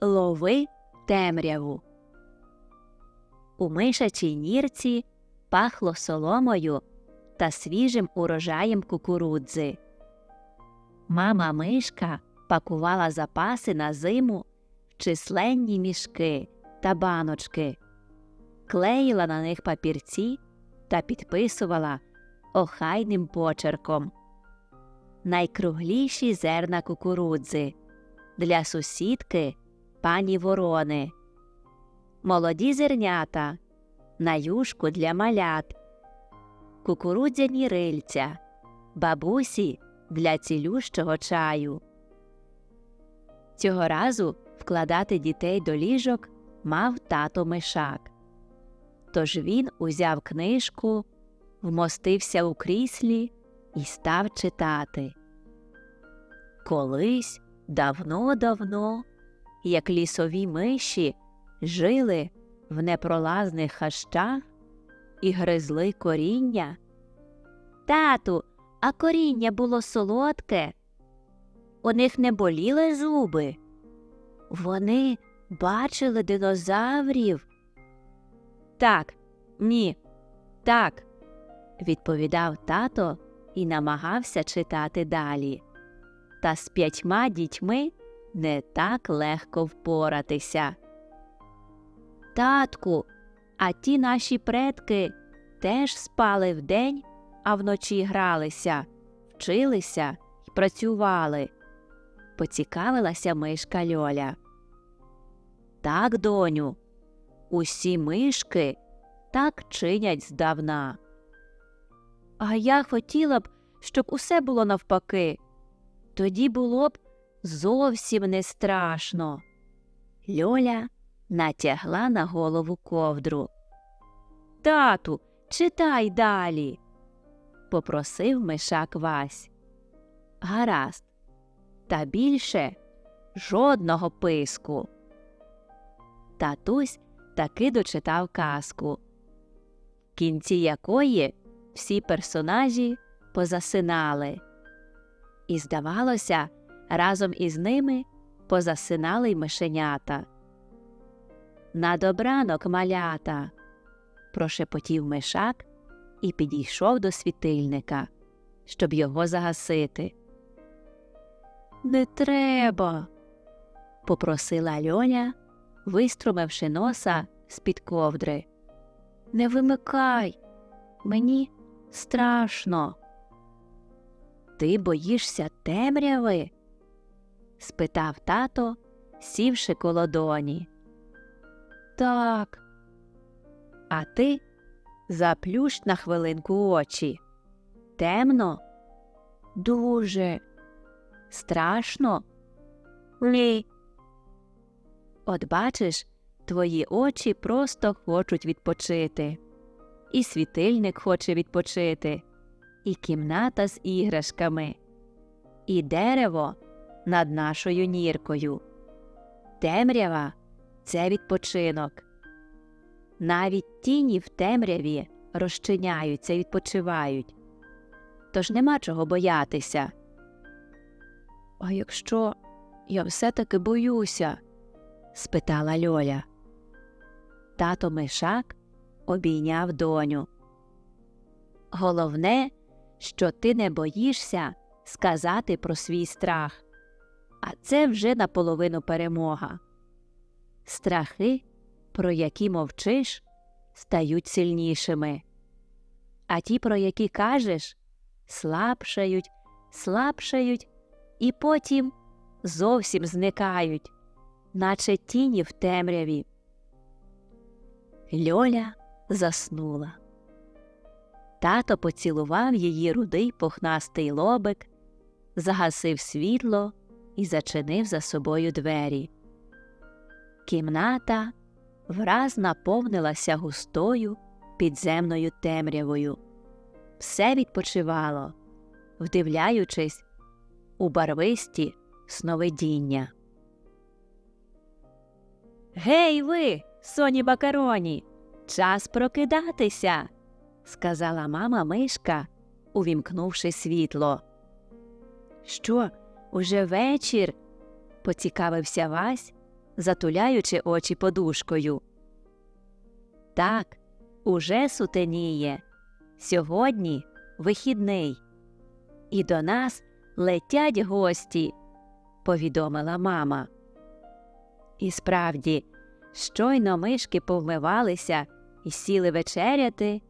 Лови темряву. У мишачій нірці пахло соломою та свіжим урожаєм кукурудзи. Мама мишка пакувала запаси на зиму в численні мішки та баночки, клеїла на них папірці та підписувала охайним почерком. Найкругліші зерна кукурудзи для сусідки пані ворони, молоді зернята, на юшку для малят, кукурудзяні рильця, бабусі для цілющого чаю. Цього разу вкладати дітей до ліжок мав тато мишак. Тож він узяв книжку, вмостився у кріслі і став читати. Колись давно-давно, як лісові миші жили в непролазних хащах і гризли коріння. Тату, а коріння було солодке. У них не боліли зуби. Вони бачили динозаврів. Так, ні, так, відповідав тато і намагався читати далі. Та з п'ятьма дітьми не так легко впоратися. Татку, а ті наші предки теж спали вдень, а вночі гралися, вчилися й працювали. Поцікавилася мишка Льоля. Так, доню, усі мишки так чинять здавна. А я хотіла б, щоб усе було навпаки. Тоді було б зовсім не страшно. Льоля натягла на голову ковдру. Тату, читай далі, попросив мишак Вась. Гаразд, та більше жодного писку. Татусь таки дочитав казку, в кінці якої всі персонажі позасинали. І, здавалося, разом із ними позасинали й мишенята. На добранок малята. прошепотів мишак і підійшов до світильника, щоб його загасити. Не треба, попросила Льоня, виструмивши носа з під ковдри. Не вимикай, мені страшно. Ти боїшся темряви? Спитав тато, сівши коло доні. Так. А ти заплющ на хвилинку очі. Темно? Дуже. Страшно? Ні. От бачиш, твої очі просто хочуть відпочити. І світильник хоче відпочити, і кімната з іграшками, і дерево над нашою ніркою. Темрява це відпочинок. Навіть тіні в темряві розчиняються і відпочивають. Тож нема чого боятися. А якщо я все таки боюся? спитала Льоля. Тато Мишак обійняв доню. Головне, що ти не боїшся сказати про свій страх, а це вже наполовину перемога. Страхи, про які мовчиш, стають сильнішими, а ті, про які кажеш, слабшають, слабшають і потім зовсім зникають, наче тіні в темряві. Льоля заснула. Тато поцілував її рудий пухнастий лобик, загасив світло і зачинив за собою двері. Кімната враз наповнилася густою підземною темрявою. Все відпочивало, вдивляючись у барвисті сновидіння. Гей ви, соні бакароні, час прокидатися, сказала мама мишка, увімкнувши світло. Що, уже вечір? поцікавився Вась, затуляючи очі подушкою. Так, уже сутеніє. Сьогодні вихідний. І до нас летять гості, повідомила мама. І справді, щойно мишки повмивалися і сіли вечеряти,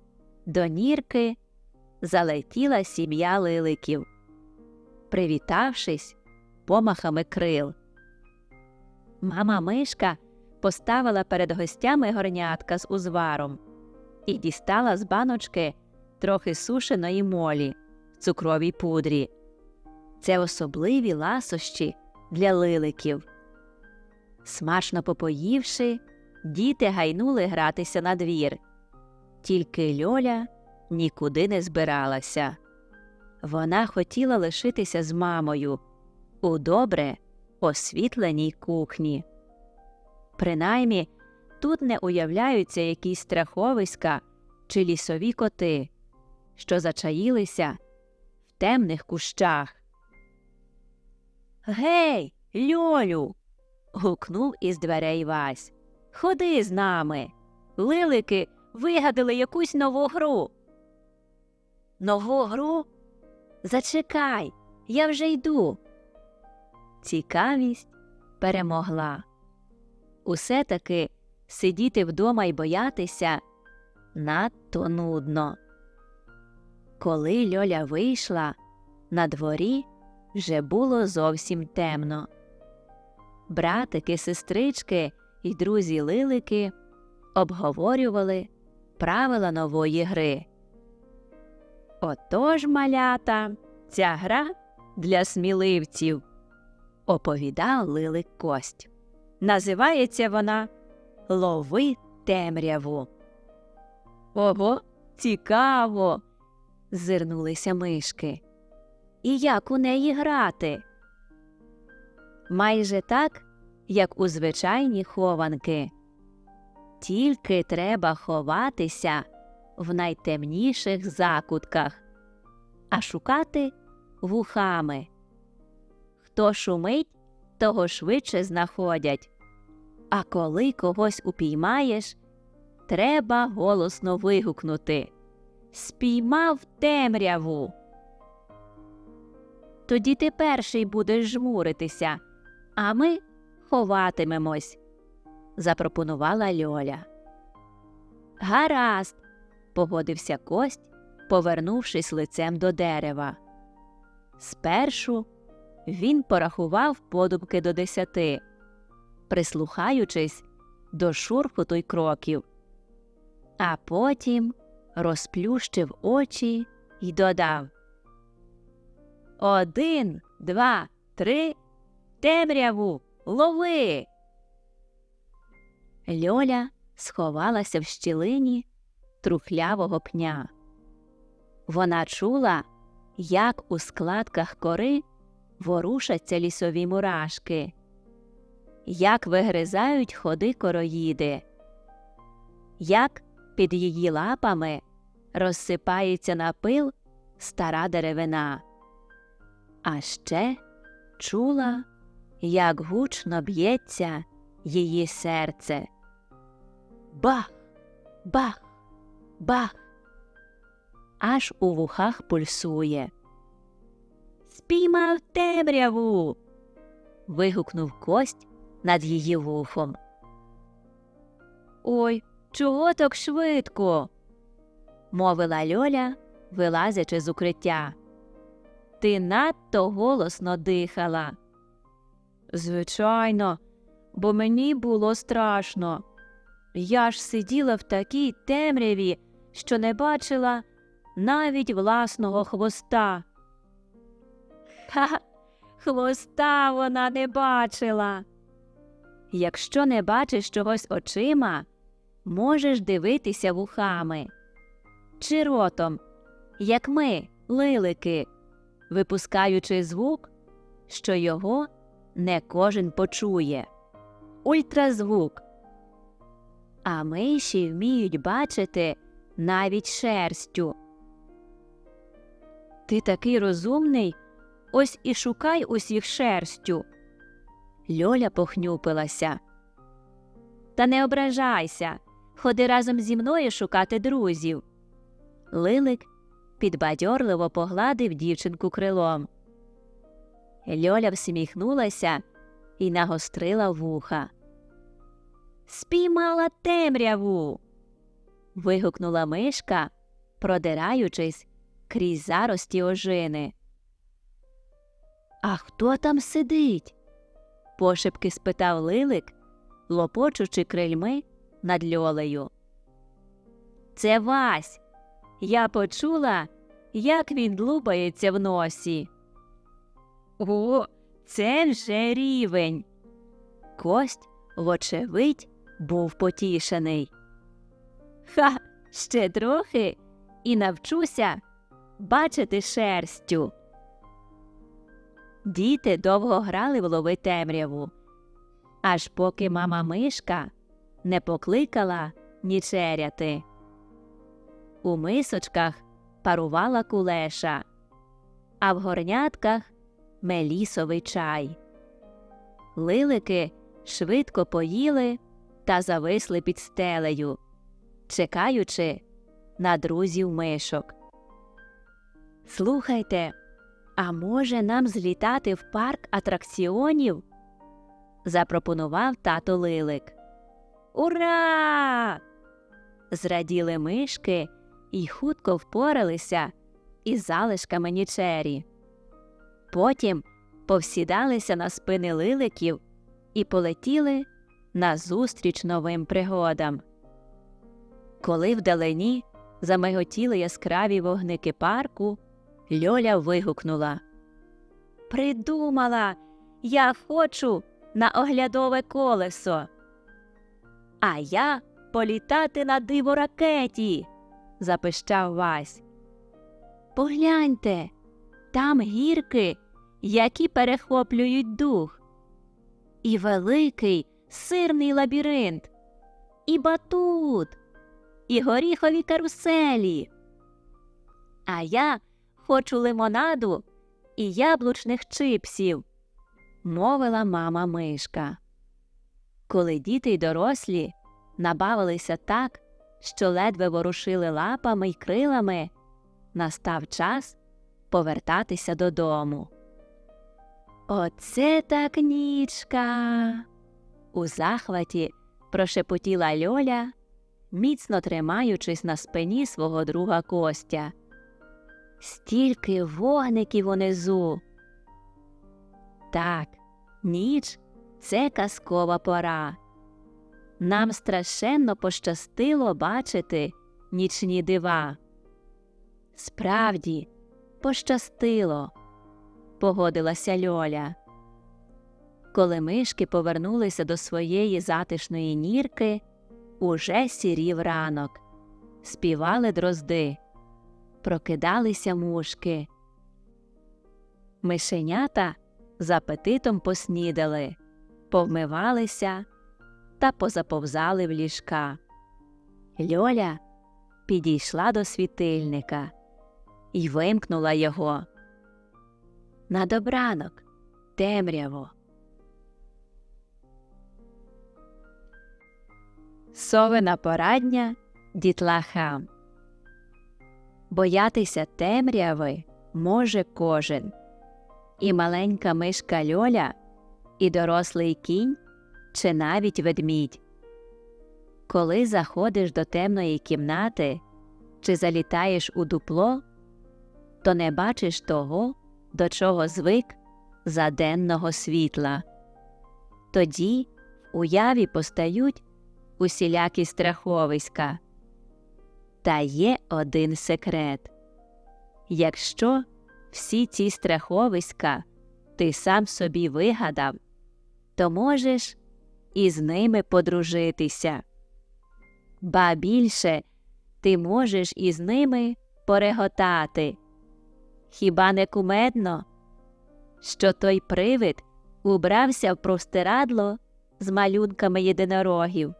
до нірки залетіла сім'я лиликів, привітавшись помахами крил. Мама мишка поставила перед гостями горнятка з узваром і дістала з баночки трохи сушеної молі в цукровій пудрі. Це особливі ласощі для лиликів. Смачно попоївши, діти гайнули гратися на двір. Тільки Льоля нікуди не збиралася. Вона хотіла лишитися з мамою у добре освітленій кухні. Принаймні, тут не уявляються якісь страховиська чи лісові коти, що зачаїлися в темних кущах. Гей, Льолю. гукнув із дверей Вась. Ходи з нами. Лилики вигадали якусь нову гру. Нову гру? Зачекай, я вже йду. Цікавість перемогла. Усе таки сидіти вдома й боятися надто нудно. Коли Льоля вийшла, на дворі вже було зовсім темно. Братики, сестрички і друзі лилики обговорювали правила нової гри. Отож, малята, ця гра для сміливців, оповідав лилик кость. Називається вона Лови темряву. Ого, цікаво. зирнулися мишки. І як у неї грати? Майже так, як у звичайні хованки. Тільки треба ховатися в найтемніших закутках, а шукати вухами. Хто шумить, того швидше знаходять. А коли когось упіймаєш, треба голосно вигукнути Спіймав темряву. Тоді ти перший будеш жмуритися, а ми ховатимемось, запропонувала Льоля. Гаразд, погодився кость, повернувшись лицем до дерева. Спершу він порахував подумки до десяти, прислухаючись до шурхоту й кроків, а потім розплющив очі й додав Один, два, три. Темряву лови. Льоля сховалася в щілині трухлявого пня. Вона чула, як у складках кори ворушаться лісові мурашки, як вигризають ходи короїди, як під її лапами розсипається на пил стара деревина. А ще чула, як гучно б'ється її серце. Бах, бах, бах, аж у вухах пульсує. Спіймав темряву. вигукнув кость над її вухом. Ой, чого так швидко? мовила Льоля, вилазячи з укриття. Ти надто голосно дихала. Звичайно, бо мені було страшно. Я ж сиділа в такій темряві, що не бачила навіть власного хвоста. Ха, хвоста вона не бачила. Якщо не бачиш чогось очима, можеш дивитися вухами чи ротом, як ми, лилики, випускаючи звук, що його не кожен почує ультразвук. А миші вміють бачити навіть шерстю. Ти такий розумний, ось і шукай усіх шерстю. Льоля похнюпилася, Та не ображайся. Ходи разом зі мною шукати друзів. Лилик підбадьорливо погладив дівчинку крилом. Льоля всміхнулася і нагострила вуха. Спіймала темряву. Вигукнула мишка, продираючись крізь зарості ожини. А хто там сидить? пошепки спитав Лилик, лопочучи крильми над льолею. Це Вась. Я почула, як він лупається в носі. О, це вже рівень. Кость, вочевидь, був потішений. Ха, ще трохи і навчуся бачити шерстю. Діти довго грали в лови темряву, аж поки мама мишка не покликала нічеряти. У мисочках парувала кулеша, а в горнятках мелісовий чай. Лилики швидко поїли та зависли під стелею, чекаючи на друзів мишок. Слухайте, а може нам злітати в парк атракціонів? запропонував тато Лилик. Ура! Зраділи мишки і хутко впоралися із залишками нічері. Потім повсідалися на спини лиликів і полетіли назустріч новим пригодам. Коли вдалині замиготіли яскраві вогники парку, Льоля вигукнула Придумала, я хочу на оглядове колесо. А я політати на диво ракеті, запищав Вась. Погляньте, там гірки, які перехоплюють дух, і великий сирний лабіринт, і батут, і горіхові каруселі. А я хочу лимонаду і яблучних чипсів, мовила мама мишка. Коли діти й дорослі набавилися так, що ледве ворушили лапами й крилами, настав час повертатися додому. Оце так нічка. У захваті прошепотіла Льоля, міцно тримаючись на спині свого друга Костя. Стільки вогників унизу. Так, ніч це казкова пора. Нам страшенно пощастило бачити нічні дива. Справді, пощастило, погодилася Льоля. Коли мишки повернулися до своєї затишної нірки, уже сірів ранок, співали дрозди, прокидалися мушки. Мишенята з апетитом поснідали, повмивалися та позаповзали в ліжка. Льоля підійшла до світильника і вимкнула його. На добранок, темряво. Совина порадня дітлаха. Боятися темряви може кожен. І маленька мишка Льоля, і дорослий кінь, чи навіть ведмідь. Коли заходиш до темної кімнати чи залітаєш у дупло, то не бачиш того, до чого звик за денного світла. Тоді в уяві постають усілякі страховиська. Та є один секрет якщо всі ці страховиська ти сам собі вигадав, то можеш із ними подружитися. Ба більше ти можеш із ними пореготати. Хіба не кумедно, що той привид убрався в простирадло з малюнками єдинорогів,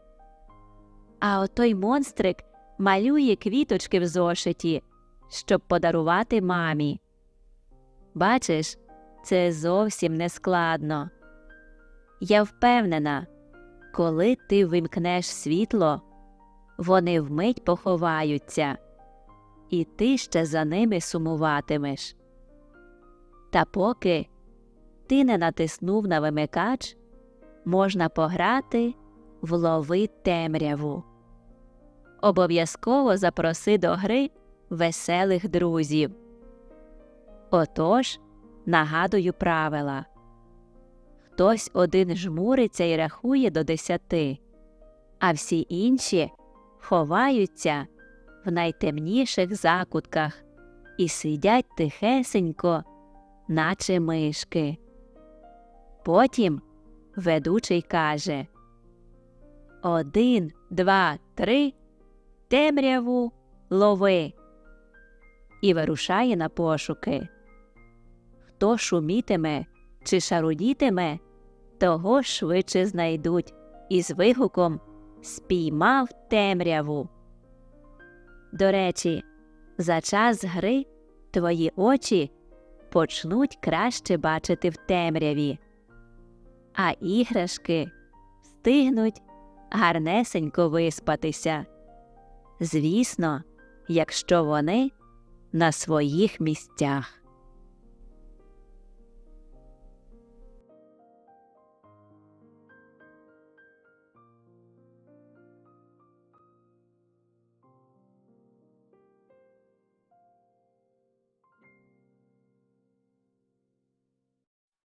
а отой монстрик малює квіточки в зошиті, щоб подарувати мамі. Бачиш, це зовсім не складно. Я впевнена, Коли ти вимкнеш світло, вони вмить поховаються, і ти ще за ними сумуватимеш. Та поки ти не натиснув на вимикач, можна пограти в лови темряву. Обов'язково запроси до гри веселих друзів. Отож, нагадую правила. Хтось один жмуриться і рахує до десяти, а всі інші ховаються в найтемніших закутках і сидять тихесенько, наче мишки. Потім ведучий каже Один, два, три, темряву лови. І вирушає на пошуки. Хто шумітиме чи шарудітиме, того швидше знайдуть із вигуком Спіймав темряву. До речі, за час гри твої очі почнуть краще бачити в темряві, а іграшки встигнуть гарнесенько виспатися. Звісно, якщо вони на своїх місцях.